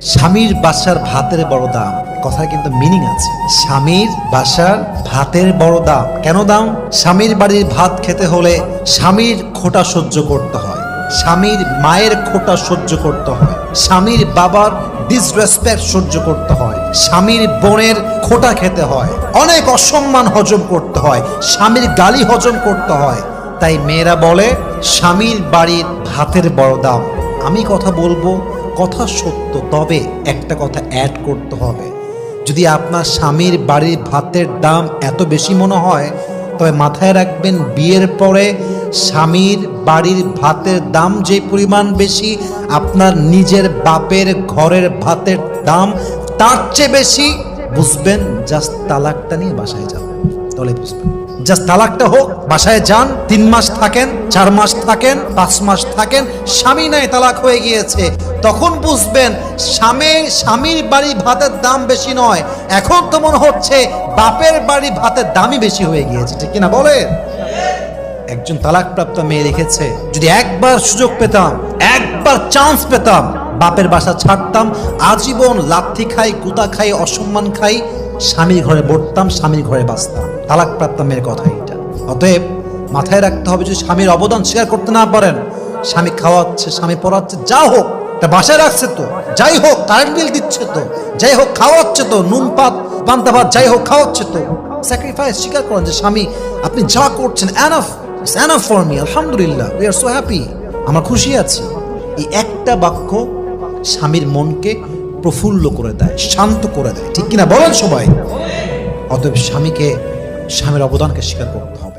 স্বামীর বাসার ভাতের বড় দাম। কথার কিন্তু মিনিং আছে। স্বামীর বাসার ভাতের বড় দাম। কেন দাম? স্বামীর বাড়ির ভাত খেতে হলে স্বামীর খোটা সহ্য করতে হয়। স্বামীর মায়ের খোটা সহ্য করতে হয়। স্বামীর বাবার ডিসরেসপেক্ট সহ্য করতে হয়। স্বামীর বোনের খোটা খেতে হয়। অনেক অসম্মান হজম করতে হয়। স্বামীর গালি হজম করতে হয়। তাই মেয়েরা বলে, স্বামীর বাড়ির ভাতের বড় দাম। আমি কথা বলব কথা সত্য, তবে একটা কথা অ্যাড করতে হবে। যদি আপনার স্বামীর বাড়ির ভাতের দাম এত বেশি মনে হয়, তবে মাথায় রাখবেন বিয়ের পরে স্বামীর বাড়ির ভাতের দাম যে পরিমাণ বেশি, আপনার নিজের বাপের ঘরের ভাতের দাম তার চেয়ে বেশি, বুঝবেন জাস্ট তালাকটা নিয়ে বাসায় যাবেন। তাহলে বুঝবেন। জাস্ট তালাকটা হোক, বাসায় যান, তিন মাস থাকেন, চার মাস থাকেন, পাঁচ মাস থাকেন, স্বামী নাই, তালাক হয়ে গিয়েছে। তখন বুঝবেন, স্বামী, স্বামীর বাড়ি ভাতের দাম বেশি নয়। এখন তো মনে হচ্ছে, বাপের বাড়ি ভাতের দামই বেশি হয়ে গিয়েছে। ঠিক কিনা বলে একজন তালাকপ্রাপ্ত মেয়ে রেখেছে, যদি একবার সুযোগ পেতাম, একবার চান্স পেতাম, বাপের বাসা ছাড়তাম, আজীবন লাথি খাই গুতা খাই, অসম্মান খাই, স্বামীর ঘরে বসতাম, স্বামীর ঘরে বাঁচতাম। তালাকপ্রাপ্ত মেয়ের কথা এটা অতএব মাথায় রাখতে হবে যদি স্বামীর অবদান স্বীকার করতে না পারেন, স্বামী খাওয়াচ্ছে, স্বামী পড়াচ্ছে, যা হোক তা বাসায় রাখছে তো, যাই হোক কারেন্ট বিল দিচ্ছে তো, যাই হোক, খাওয়াচ্ছে তো, নুন পাত, পান্তা ভাত, যাই হোক, খাওয়াচ্ছে তো স্যাক্রিফাইস স্বীকার করেন যে স্বামী, আপনি যা করছেন enough it's enough for me আলহামদুলিল্লাহ উই আর সো হ্যাপি আমরা খুশি আছি। এই একটা বাক্য স্বামীর মনকে প্রফুল্ল করে দেয়, শান্ত করে দেয়, ঠিক কিনা বলেন সবাই? অতএব স্বামীকে স্বামীর অবদানকে স্বীকার করতে হবে।